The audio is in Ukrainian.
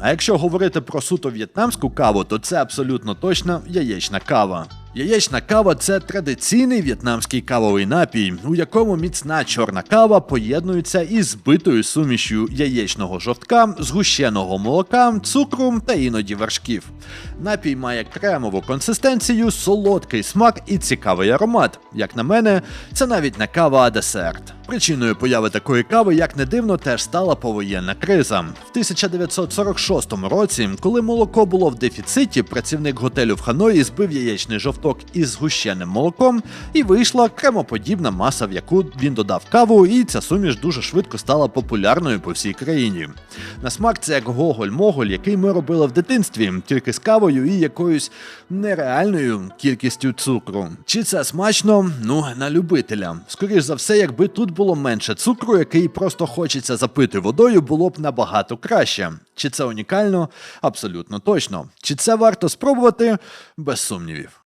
А якщо говорити про суто в'єтнамську каву, то це абсолютно точно яєчна кава. Яєчна кава це традиційний в'єтнамський кавовий напій, у якому міцна чорна кава поєднується із збитою сумішю яєчного жовтка, згущеного молока, цукру та іноді вершків. Напій має кремову консистенцію, солодкий смак і цікавий аромат. Як на мене, це навіть не кава, а десерт. Причиною появи такої кави, як не дивно, теж стала повоєнна криза. В 1946 році, коли молоко було в дефіциті, працівник готелю в Ханої збив яєчний жовток із згущеним молоком, і вийшла кремоподібна маса, в яку він додав каву, і ця суміш дуже швидко стала популярною по всій країні. На смак це як гоголь-моголь, який ми робили в дитинстві, тільки з кавою і якоюсь нереальною кількістю цукру. Чи це смачно? Ну, на любителя. Скоріш за все, якби тут було менше цукру, який просто хочеться запити водою, було б набагато краще. Чи це унікально? Абсолютно точно. Чи це варто спробувати? Без сумнівів.